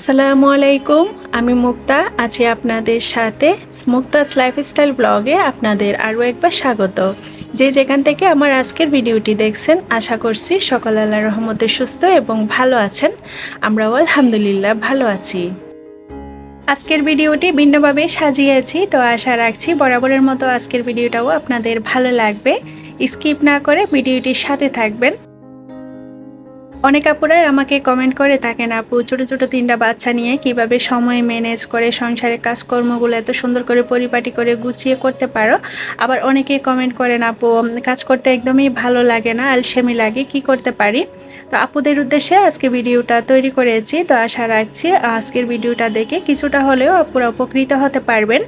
আসসালামু আলাইকুম, আমি মুক্তা। আছি আপনাদের সাথে মুক্তাস লাইফস্টাইল ব্লগে আপনাদের আরও একবার স্বাগত। যে যেখান থেকে আমার আজকের ভিডিওটি দেখছেন, আশা করছি সকল আল্লাহ রহমতে সুস্থ এবং ভালো আছেন। আমরাও আলহামদুলিল্লাহ ভালো আছি। আজকের ভিডিওটি ভিন্নভাবে সাজিয়েছি, তো আশা রাখছি বরাবরের মতো আজকের ভিডিওটাও আপনাদের ভালো লাগবে। স্কিপ না করে ভিডিওটির সাথে থাকবেন। অনেক আপুরাই আমাকে কমেন্ট করে, থাকেন আপু, ছোটো ছোটো তিনটা বাচ্চা নিয়ে কীভাবে সময় ম্যানেজ করে সংসারের কাজকর্মগুলো এত সুন্দর করে পরিপাটি করে গুছিয়ে করতে পারো? আবার অনেকে কমেন্ট করেন, আপু, কাজ করতে একদমই ভালো লাগে না, আলসেমি লাগে, কি করতে পারি? তো আপুদের উদ্দেশ্যে আজকে ভিডিওটা তৈরি করেছি। তো আশা রাখছি আজকের ভিডিওটা দেখে কিছুটা হলেও আপুরা উপকৃত হতে পারবেন।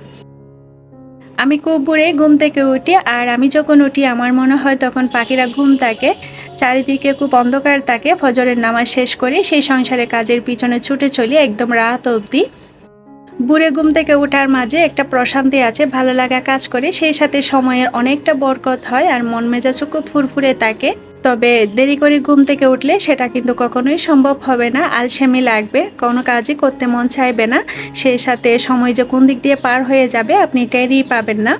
আমি খুব বুড়ে ঘুম থেকে উঠি আর আমি যখন উঠি, আমার মনে হয় তখন পাখিরা ঘুম থাকে, চারিদিকে খুব অন্ধকার থাকে, ফজরের নামাজ শেষ করে, সেই সংসারে কাজের পিছনে ছুটে চলি একদম রাত অবধি। বুড়ে ঘুম থেকে ওঠার মাঝে একটা প্রশান্তি আছে, ভালো লাগা কাজ করে, সেই সাথে সময়ের অনেকটা বরকত হয় আর মন মেজাজও খুব ফুরফুরে থাকে। তবে দেরি করে ঘুম থেকে উঠলে সেটা কিন্তু কখনোই সম্ভব হবে না। আলসেমি লাগবে, কোনো কাজই করতে মন চাইবে না। সেই সাথে সময় যে কোন দিক দিয়ে পার হয়ে যাবে আপনি টেরই পাবেন না।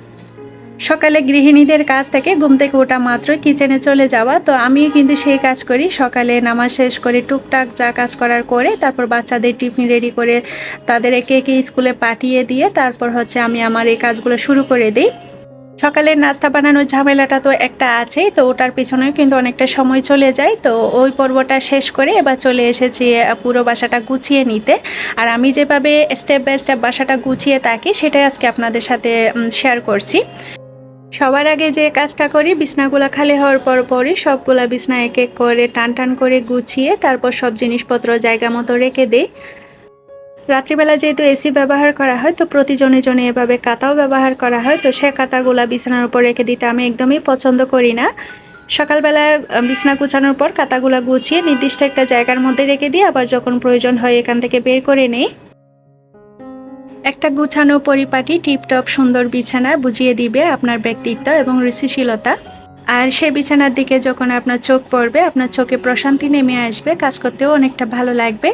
সকালে গৃহিণীদের কাজ থেকে ঘুম থেকে ওঠা মাত্রই কিচেনে চলে যাওয়া। তো আমিও কিন্তু সেই কাজ করি। সকালে নামাজ শেষ করে টুকটাক যা কাজ করার করে তারপর বাচ্চাদের টিফিন রেডি করে তাদের একে একে স্কুলে পাঠিয়ে দিয়ে তারপর হচ্ছে আমি আমার এই কাজগুলো শুরু করে দিই। সকালের নাস্তা বানানোর ঝামেলাটা তো একটা আছেই, তো ওটার পিছনেও কিন্তু অনেকটা সময় চলে যায়। তো ওই পর্বটা শেষ করে এবার চলে এসেছি পুরো বাসাটা গুছিয়ে নিতে। আর আমি যেভাবে স্টেপ বাই স্টেপ বাসাটা গুছিয়ে থাকি, সেটাই আজকে আপনাদের সাথে শেয়ার করছি। সবার আগে যে কাজটা করি, বিছনাগুলো খালি হওয়ার পর পরই সবগুলা বিছনা এক এক করে টান টান করে গুছিয়ে, তারপর সব জিনিসপত্র জায়গা মতো রেখে দিই। রাত্রিবেলা যেহেতু এসি ব্যবহার করা হয়, তো প্রতিজনে জনে এভাবে কাতাও ব্যবহার করা হয়, তো সে কাতাগুলা বিছানার উপর রেখে দিতে আমি একদমই পছন্দ করি না। সকালবেলা বিছনা গুছানোর পর কাতাগুলা গুছিয়ে নির্দিষ্ট একটা জায়গার মধ্যে রেখে দিই আবার যখন প্রয়োজন হয় এখান থেকে বের করে নেই। একটা গুছানো পরিপাটি, টিপটপ সুন্দর বিছানা বুঝিয়ে দিবে আপনার ব্যক্তিত্ব এবং রুচিশীলতা। আর সে বিছানার দিকে যখন আপনার চোখ পড়বে, আপনার চোখে প্রশান্তি নেমে আসবে, কাজ করতেও অনেকটা ভালো লাগবে।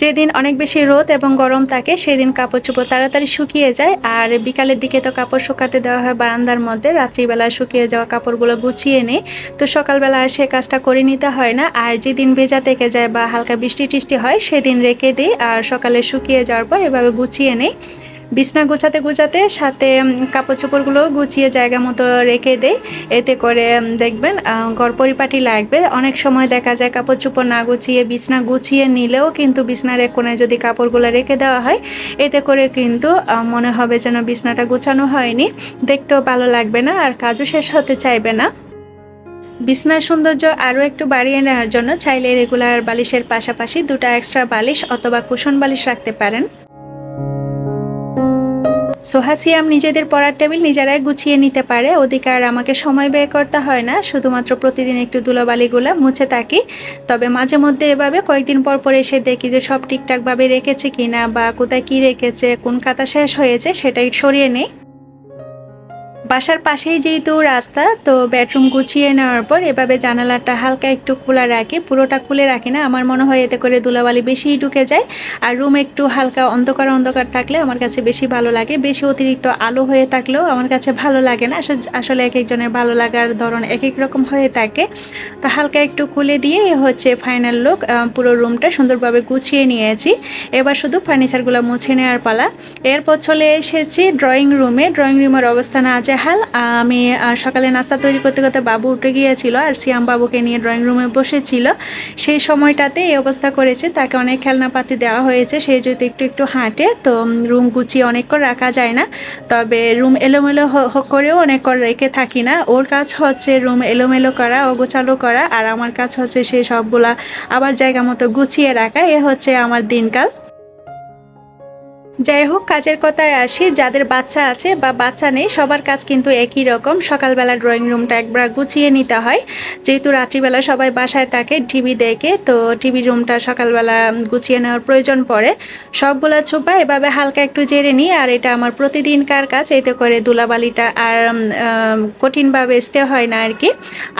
যেদিন অনেক বেশি রোদ এবং গরম থাকে, সেদিন কাপড় চোপড় তাড়াতাড়ি শুকিয়ে যায়। আর বিকালের দিকে তো কাপড় শুকাতে দেওয়া হয় বারান্দার মধ্যে। রাত্রিবেলা শুকিয়ে যাওয়া কাপড়গুলো গুছিয়ে নেই। তো সকালবেলা আর সে কাজটা করে নিতে হয় না। আর যেদিন ভেজা থেকে যায় বা হালকা বৃষ্টি টিষ্টি হয়, সেদিন রেখে দিই। আর সকালে শুকিয়ে যাওয়ার পর এভাবে গুছিয়ে নেই। বিছনা গুছাতে গুছাতে সাথে কাপড় চোপড়গুলো গুছিয়ে জায়গা মতো রেখে দেয় এতে করে দেখবেন ঘর পরিপাটি লাগবে। অনেক সময় দেখা যায় কাপড় চোপড় না গুছিয়ে, বিছনা গুছিয়ে নিলেও কিন্তু বিছনার এক কোণে যদি কাপড়গুলো রেখে দেওয়া হয়, এতে করে কিন্তু মনে হবে যেন বিছনাটা গুছানো হয়নি। দেখতেও ভালো লাগবে না আর কাজও শেষ হতে চাইবে না। বিছনার সৌন্দর্য আরও একটু বাড়িয়ে নেওয়ার জন্য চাইলে রেগুলার বালিশের পাশাপাশি দুটা এক্সট্রা বালিশ অথবা কুশন বালিশ রাখতে পারেন। সোহাসিয়াম নিজেদের পড়ার টেবিল নিজেরাই গুছিয়ে নিতে পারে। ওদিকে আর আমাকে সময় ব্যয় করতে হয় না। শুধুমাত্র প্রতিদিন একটু ধুলোবালিগুলো মুছে থাকি। তবে মাঝে মধ্যে এভাবে কয়েকদিন পর পর এসে দেখি যে সব ঠিকঠাকভাবে রেখেছে কিনা বা কোথায় কি রেখেছে, কোন খাতা শেষ হয়েছে সেটাই সরিয়ে নেই। বাসার পাশেই যেহেতু রাস্তা, তো বেডরুম গুছিয়ে নেওয়ার পর এভাবে জানালাটা হালকা একটু খোলা রাখি। পুরোটা খুলে রাখি না, আমার মনে হয় এতে করে দুলাবালি বেশি ঢুকে যায়। আর রুম একটু হালকা অন্ধকার অন্ধকার থাকলে আমার কাছে বেশি ভালো লাগে। বেশি অতিরিক্ত আলো হয়ে থাকলেও আমার কাছে ভালো লাগে না। আসলে এক একজনের ভালো লাগার ধরন এক এক রকম হয়ে থাকে। তো হালকা একটু খুলে দিয়ে হচ্ছে ফাইনাল লুক পুরো রুমটা সুন্দরভাবে গুছিয়ে নিয়েছি। এবার শুধু ফার্নিচারগুলো মুছে নেওয়ার পালা। এরপর চলে এসেছি ড্রয়িং রুমে ড্রয়িং রুমের অবস্থান আছে বেহাল। আমি সকালে নাস্তা তৈরি করতে করতে বাবু উঠে গিয়েছিল আর সিয়াম বাবুকে নিয়ে ড্রয়িং রুমে বসেছিল। সেই সময়টাতে এই অবস্থা করেছে, তাকে অনেক খেলনাপাতি দেওয়া হয়েছে, সে যদি একটু একটু হাঁটে তো রুম গুছিয়ে অনেকক্ষণ রাখা যায় না। তবে রুম এলোমেলো করেও অনেকক্ষণ রেখে থাকি না। ওর কাজ হচ্ছে রুম এলোমেলো করা, অগোছালো করা, আর আমার কাজ হচ্ছে সেই সবগুলা আবার জায়গা মতো গুছিয়ে রাখা। এ হচ্ছে আমার দিনকাল। যাই হোক, কাজের কথায় আসি, যাদের বাচ্চা আছে বা বাচ্চা নেই, সবার কাজ কিন্তু একই রকম। সকালবেলা ড্রয়িং রুমটা একবার গুছিয়ে নিতে হয়। যেহেতু রাত্রিবেলা সবাই বাসায় থাকে টিভি দেখে, তো টিভি রুমটা সকালবেলা গুছিয়ে নেওয়ার প্রয়োজন পড়ে। সবগুলা ছোপা, এভাবে হালকা একটু জেরে নিই, আর এটা আমার প্রতিদিনকার কাজ। এতে করে দুলাবালিটা আর কঠিনভাবে স্টে হয় না আর কি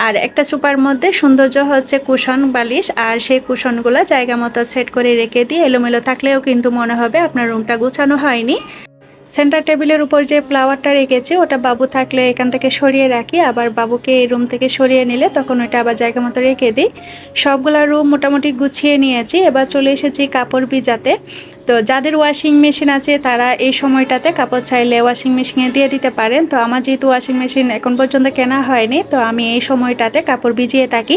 আর একটা ছোপার মধ্যে সৌন্দর্য হচ্ছে কুশন, বালিশ, আর সেই কুশনগুলো জায়গা মতো সেট করে রেখে দিয়ে এলোমেলো থাকলেও কিন্তু মনে হবে আপনার রুমটা গোছানো হয়নি। সেন্টার টেবিলের উপর যে ফ্লাওয়ারটা রেখেছি, ওটা বাবু থাকলে এখান থেকে সরিয়ে রাখি। আবার বাবুকে এই রুম থেকে সরিয়ে নিলে তখন ওটা আবার জায়গা মতো রেখে দিই। সবগুলা রুম মোটামুটি গুছিয়ে নিয়েছি। এবার চলে এসেছি কাপড় ভিজাতে। তো যাদের ওয়াশিং মেশিন আছে, তারা এই সময়টাতে কাপড় চাইলে ওয়াশিং মেশিনে দিয়ে দিতে পারেন। তো আমার যেহেতু ওয়াশিং মেশিন এখন পর্যন্ত কেনা হয়নি, তো আমি এই সময়টাতে কাপড় ভিজিয়ে থাকি।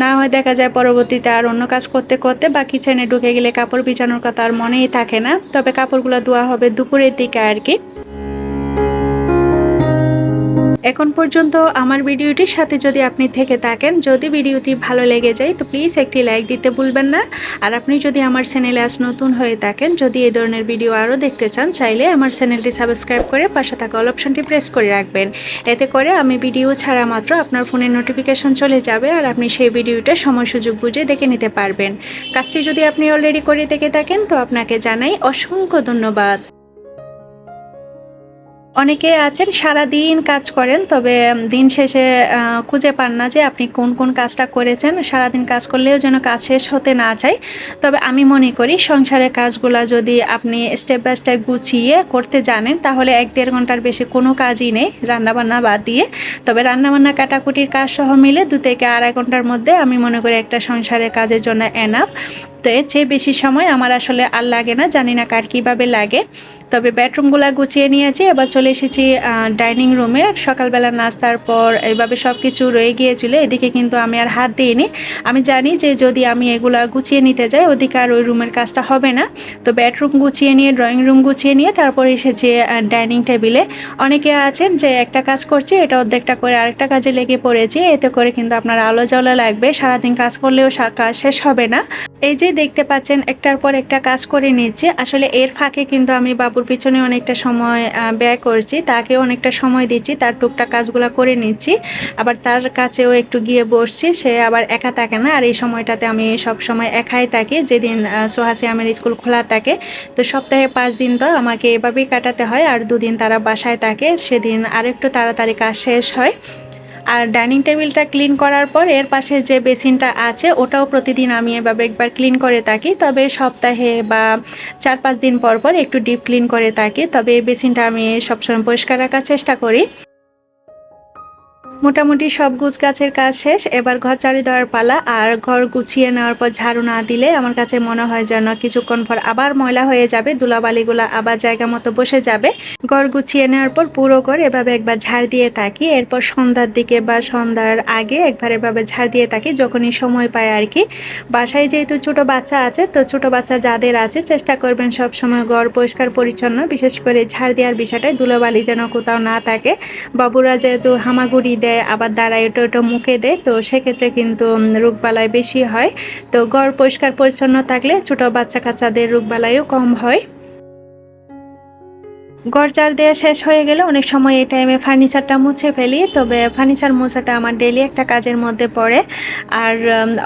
না হয় দেখা যায় পরবর্তীতে আর অন্য কাজ করতে করতে বা কিচেনে ঢুকে গেলে কাপড় ভিজানোর কথা আর মনেই থাকে না। তবে কাপড়গুলো ধোয়া হবে দুপুরের দিকে আর কি। এখন পর্যন্ত আমার ভিডিওটির সাথে যদি আপনি থেকে থাকেন, যদি ভিডিওটি ভালো লেগে যায়, তো প্লিজ একটি লাইক দিতে ভুলবেন না। আর আপনি যদি আমার চ্যানেলে আজ নতুন হয়ে থাকেন, যদি এই ধরনের ভিডিও আরও দেখতে চান, চাইলে আমার চ্যানেলটি সাবস্ক্রাইব করে পাশে থাকা অল অপশনটি প্রেস করে রাখবেন। এতে করে আমি ভিডিও ছাড়া মাত্র আপনার ফোনে নোটিফিকেশন চলে যাবে আর আপনি সেই ভিডিওটা সময় সুযোগ বুঝে দেখে নিতে পারবেন। কাজটি যদি আপনি অলরেডি করে দেখে থাকেন, তো আপনাকে জানাই অসংখ্য ধন্যবাদ। অনেকে আছেন সারা দিন কাজ করেন, তবে দিন শেষে খুঁজে পান না যে আপনি কোন কোন কাজটা করেছেন। সারাদিন কাজ করলেও যেন কাজ শেষ হতে না চায়। তবে আমি মনে করি, সংসারের কাজগুলা যদি আপনি স্টেপ বাই স্টেপ গুছিয়ে করতে জানেন, তাহলে এক দেড় ঘণ্টার বেশি কোনো কাজই নেই, রান্নাবান্না বাদ দিয়ে। তবে রান্নাবান্না কাটাকুটির কাজ সহ মিলে দু থেকে আড়াই ঘণ্টার মধ্যে আমি মনে করি একটা সংসারের কাজের জন্য এনাফ তো এর চেয়ে বেশি সময় আমার আসলে আর লাগে না, জানি না কার কীভাবে লাগে। তবে বেডরুমগুলো গুছিয়ে নিয়েছি, এবার চলে এসেছি ডাইনিং রুমে সকালবেলা নাস্তার পর এইভাবে সব কিছু রয়ে গিয়েছিল, এদিকে কিন্তু আমি আর হাত দিইনি। আমি জানি যে যদি আমি এগুলা গুছিয়ে নিতে যাই, ওদিকে আর ওই রুমের কাজটা হবে না। তো বেডরুম গুছিয়ে নিয়ে ড্রয়িং রুম গুছিয়ে নিয়ে, তারপর এসেছি ডাইনিং টেবিলে অনেকে আছেন যে একটা কাজ করছি, এটা অর্ধেকটা করে আরেকটা কাজে লেগে পড়েছি, এতে করে কিন্তু আপনার আলো জ্বলা লাগবে, সারাদিন কাজ করলেও কাজ শেষ হবে না। এই যে দেখতে পাচ্ছেন, একটার পর একটা কাজ করে নিচ্ছি। আসলে এর ফাঁকে কিন্তু আমি বাবুর পিছনে অনেকটা সময় ব্যয় করছি তাকে অনেকটা সময় দিচ্ছি, তার টুকটাক কাজগুলো করে নিচ্ছি। আবার তার কাছেও একটু গিয়ে বসছি, সে আবার একা থাকে না, আর এই সময়টাতে আমি সব সময় একাই থাকি। যেদিন সোহাসি আমার স্কুল খোলা থাকে, তো সপ্তাহে পাঁচ দিন তো আমাকে এভাবেই কাটাতে হয়, আর দুদিন তারা বাসায় থাকে, সেদিন আরেকটু তাড়াতাড়ি কাজ শেষ হয়। আর ডাইনিং টেবিলটা ক্লিন করার পর এর পাশে যে বেসিনটা আছে, ওটাও প্রতিদিন আমি এভাবে একবার ক্লিন করে থাকি। তবে সপ্তাহে বা চার পাঁচ দিন পর পর একটু ডিপ ক্লিন করে থাকি। তবে এই বেসিনটা আমি সবসময় পরিষ্কার রাখার চেষ্টা করি। মোটামুটি সব গুছ গাছের কাজ শেষ। এবার ঘর চারি দেওয়ার পালা আর ঘর গুছিয়ে নেওয়ার পর ঝাড়ু না দিলে আমার কাছে মনে হয় যেন কিছুক্ষণ পর আবার ময়লা হয়ে যাবে দুলাবালিগুলো আবার জায়গা মতো বসে যাবে। ঘর গুছিয়ে নেওয়ার পর পুরো ঘর এভাবে একবার ঝাড় দিয়ে থাকি। এরপর সন্ধ্যার দিকে বা সন্ধ্যার আগে একবার এভাবে ঝাড় দিয়ে থাকি, যখনই সময় পায় আর কি। বাসায় যেহেতু ছোট বাচ্চা আছে, তো ছোট বাচ্চা যাদের আছে, চেষ্টা করবেন সব সময় ঘর পরিষ্কার পরিচ্ছন্ন, বিশেষ করে ঝাড় দেওয়ার বিষয়টায় দুলাবালি যেন কোথাও না থাকে। বাবুরা যেহেতু হামাগুড়ি দেয় আবার দাঁড়ায়, ওটা ওটা মুখে দেয় তো সেক্ষেত্রে কিন্তু রোগবালাই বেশি হয়। তো ঘর পরিষ্কার পরিচ্ছন্ন থাকলে ছোটো বাচ্চা কাচ্চাদের রোগবালাইও কম হয়। গড়জার দেওয়া শেষ হয়ে গেলে অনেক সময় এই টাইমে ফার্নিচারটা মুছে ফেলি। তবে ফার্নিচার মোছাটা আমার ডেলি একটা কাজের মধ্যে পড়ে। আর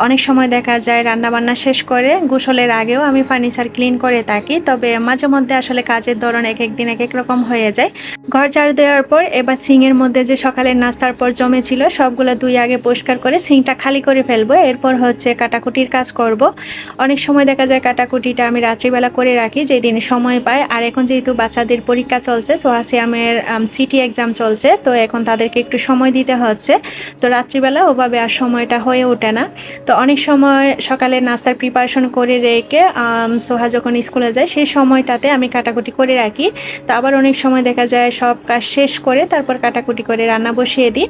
অনেক সময় দেখা যায় রান্নাবান্না শেষ করে গোসলের আগেও আমি ফার্নিচার ক্লিন করে থাকি। তবে মাঝে মধ্যে আসলে কাজের ধরন এক একদিন এক এক রকম হয়ে যায়। ঘর ঝাড় দেওয়ার পর এবার সিংয়ের মধ্যে যে সকালের নাস্তার পর জমেছিল সবগুলো দুই আগে পরিষ্কার করে সিংটা খালি করে ফেলব। এরপর হচ্ছে কাটাকুটির কাজ করব। অনেক সময় দেখা যায় কাটাকুটিটা আমি রাত্রিবেলা করে রাখি, যেদিন সময় পায় আর এখন যেহেতু বাচ্চাদের পরীক্ষা পরীক্ষা চলছে সোহাসিয়ামের সিটি এক্সাম চলছে, তো এখন তাদেরকে একটু সময় দিতে হচ্ছে। তো রাত্রিবেলা ওভাবে আর সময়টা হয়ে ওঠে না। তো অনেক সময় সকালে নাস্তার প্রিপারেশন করে রেখে সোহা যখন স্কুলে যায়, সেই সময়টাতে আমি কাটাকুটি করে রাখি। তো আবার অনেক সময় দেখা যায় সব কাজ শেষ করে তারপর কাটাকুটি করে রান্না বসিয়ে দিই।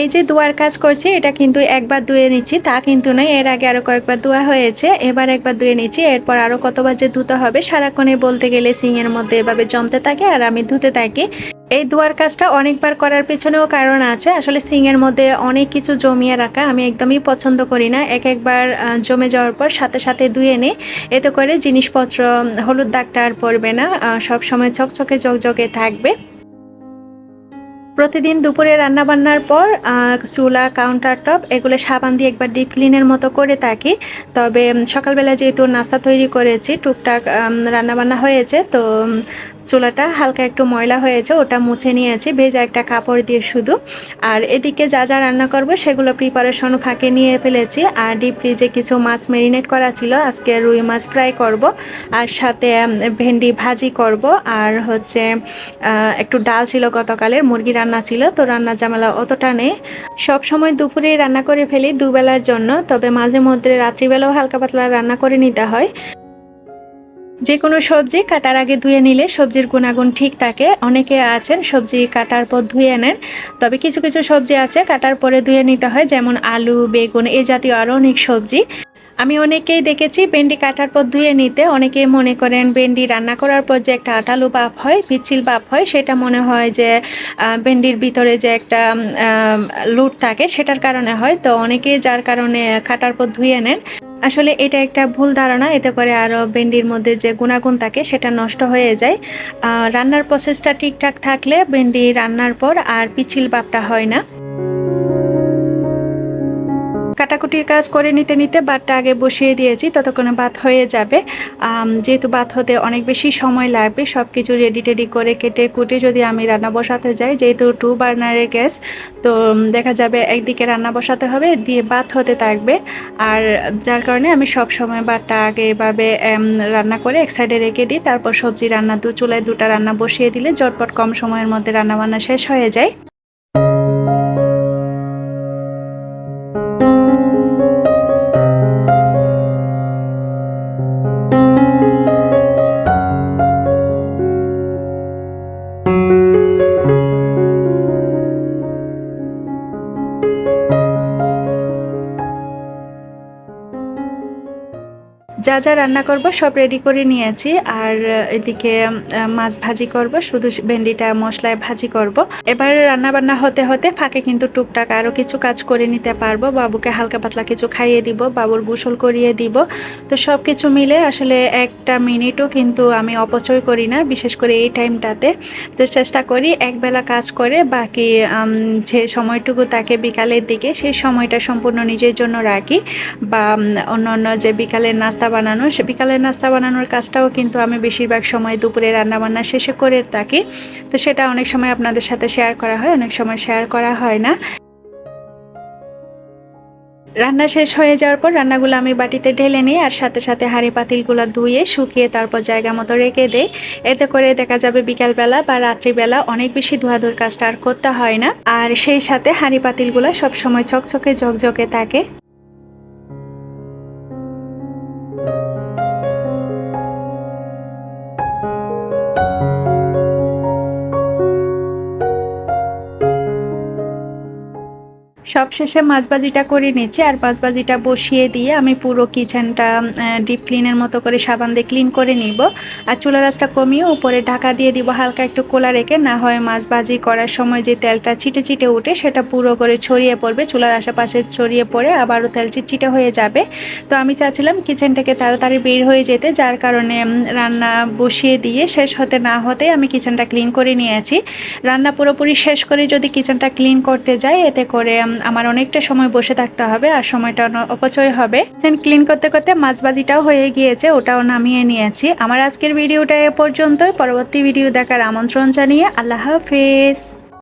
এই যে দুয়ার কাজ করছি, এটা কিন্তু একবার ধুয়ে নিচ্ছি, তা কিন্তু নয়, এর আগে আরও কয়েকবার ধোয়া হয়েছে, এবার একবার ধুয়ে নিচ্ছি, এরপর আরও কতবার যে ধুতে হবে সারাক্ষণে বলতে গেলে সিংয়ের মধ্যে এভাবে জমতে থাকে আর আমি ধুতে থাকি। এই দুয়ার কাজটা অনেকবার করার পেছনেও কারণ আছে, আসলে সিংয়ের মধ্যে অনেক কিছু জমিয়ে রাখা আমি একদমই পছন্দ করি না, এক একবার জমে যাওয়ার পর সাথে সাথে ধুয়ে নিই এতে করে জিনিসপত্র, হলুদ দাগটা আর পড়বে না সব সময় চকচকে চকচকে থাকবে। প্রতিদিন দুপুরে রান্না বান্নার পর চুলা কাউন্টার টপ এগুলো সাবান দিয়ে একবার ডিপ ক্লিনের মতো করে থাকি। তবে সকালবেলা যেহেতু নাস্তা তৈরি করেছি, টুকটাক রান্নাবান্না হয়েছে, তো চুলাটা হালকা একটু ময়লা হয়েছে ওটা মুছে নিয়েছি, ভেজা একটা কাপড় দিয়ে শুধু। আর এদিকে যা যা রান্না করব সেগুলো প্রিপারেশন ফাঁকে নিয়ে ফেলেছি। আর ডিপ ফ্রিজে কিছু মাছ মেরিনেট করা ছিল, আজকে রুই মাছ ফ্রাই করব। আর সাথে ভেন্ডি ভাজি করব। আর হচ্ছে একটু ডাল ছিল গতকালের, মুরগি রান্না ছিল, তো রান্নার জামেলা অতটা নেই। সব সময় দুপুরে রান্না করে ফেলি দুবেলার জন্য, তবে মাঝে মধ্যে রাত্রিবেলাও হালকা পাতলা রান্না করে নিতে হয়। যে কোনো সবজি কাটার আগে ধুয়ে নিলে সবজির গুণাগুণ ঠিক থাকে। অনেকে আছেন সবজি কাটার পর ধুয়ে নেন, তবে কিছু কিছু সবজি আছে কাটার পরে ধুয়ে নিতে হয়, যেমন আলু, বেগুন, এ জাতীয় আরও অনেক সবজি। আমি অনেকেই দেখেছি ভেন্ডি কাটার পর ধুয়ে নিতে, অনেকে মনে করেন ভেন্ডি রান্না করার পর যে একটা আটালু বাপ হয়, পিচ্ছিল বাপ হয়, সেটা মনে হয় যে ভেন্ডির ভিতরে যে একটা লুট থাকে, সেটার কারণে হয়। তো অনেকে যার কারণে কাটার পর ধুয়ে নেন। আসলে এটা একটা ভুল ধারণা, এতে করে আরও ভেন্ডির মধ্যে যে গুণাগুণ থাকে সেটা নষ্ট হয়ে যায়। রান্নার প্রসেসটা ঠিকঠাক থাকলে ভেন্ডি রান্নার পর আর পিছিল বাপটা হয় না। কাটাকুটির কাজ করে নিতে নিতে বাতটা আগে বসিয়ে দিয়েছি, ততক্ষণে ভাত হয়ে যাবে। যেহেতু ভাত হতে অনেক বেশি সময় লাগবে সব কিছু রেডি টেডি করে কেটে কুটে যদি আমি রান্না বসাতে যাই, যেহেতু টু বার্নারের গ্যাস তো দেখা যাবে একদিকে রান্না বসাতে হবে, দিয়ে ভাত হতে থাকবে। আর যার কারণে আমি সব সময় ভাতটা আগে এভাবে রান্না করে এক সাইডে রেখে দিই, তারপর সবজি রান্না দু চুলায় দুটা রান্না বসিয়ে দিলে জটপট কম সময়ের মধ্যে রান্না বান্না শেষ হয়ে যায়। যা যা রান্না করব সব রেডি করে নিয়েছি। আর এদিকে মাছ ভাজি করব, শুধু ভেন্ডিটা, মশলায় ভাজি করব। এবার রান্না বান্না হতে হতে ফাঁকে কিন্তু টুকটাক আরও কিছু কাজ করে নিতে পারব। বাবুকে হালকা পাতলা কিছু খাইয়ে দিব, বাবুর গোসল করিয়ে দিব। তো সব কিছু মিলে আসলে একটা মিনিটও কিন্তু আমি অপচয় করি না, বিশেষ করে এই টাইমটাতে। তো চেষ্টা করি একবেলা কাজ করে বাকি যে সময়টুকু তাকে বিকালের দিকে, সেই সময়টা সম্পূর্ণ নিজের জন্য রাখি। বা অন্য অন্য যে বিকালের নাস্তা বানানো বিকালের নাস্তা বানানোর কাজটাও কিন্তু আমি বেশিরভাগ সময় দুপুরে রান্নাবান্না শেষে করে থাকি। তো সেটা অনেক সময় আপনাদের সাথে শেয়ার করা হয়, অনেক সময় শেয়ার করা হয় না। রান্না শেষ হয়ে যাওয়ার পর রান্নাগুলো আমি বাটিতে ঢেলে নিই আর সাথে সাথে হাঁড়ি পাতিলগুলো ধুয়ে, শুকিয়ে তারপর জায়গা মতো রেখে দেই। এতে করে দেখা যাবে বিকালবেলা বা রাত্রিবেলা অনেক বেশি ধোয়াধুর কাজটা আর করতে হয় না। আর সেই সাথে হাঁড়ি পাতিলগুলো সবসময় চকচকে, ঝকঝকে থাকে। সবশেষে মাছবাজিটা করে নিচ্ছি আর মাছবাজিটা বসিয়ে দিয়ে আমি পুরো কিচেনটা ডিপ ক্লিনের মতো করে সাবান দিয়ে ক্লিন করে নিব। আর চুলা রাসটা কমিয়ে উপরে ঢাকা দিয়ে দিব হালকা একটু কোলা রেখে, না হয় মাছবাজি করার সময় যে তেলটা চিটে চিটে উঠে সেটা পুরো করে ছড়িয়ে পড়বে, চুলার আশেপাশে ছড়িয়ে পড়ে আবারও তেল চিটচিটে হয়ে যাবে। তো আমি চাচ্ছিলাম কিচেন থেকে তাড়াতাড়ি বের হয়ে যেতে, যার কারণে রান্না বসিয়ে দিয়ে শেষ হতে না হতে আমি কিচেনটা ক্লিন করে নিয়েছি। রান্না পুরোপুরি শেষ করে যদি কিচেনটা ক্লিন করতে যাই, এতে করে আমার অনেকটা সময় বসে থাকতে হবে আর সময়টা অপচয় হবে। সেন্ট ক্লিন করতে করতে মাছবাজিটাও হয়ে গিয়েছে, ওটাও নামিয়ে নিয়েছি। আমার আজকের ভিডিওটা এ পর্যন্তই। পরবর্তী ভিডিও দেখার আমন্ত্রণ জানিয়ে আল্লাহ হাফেজ।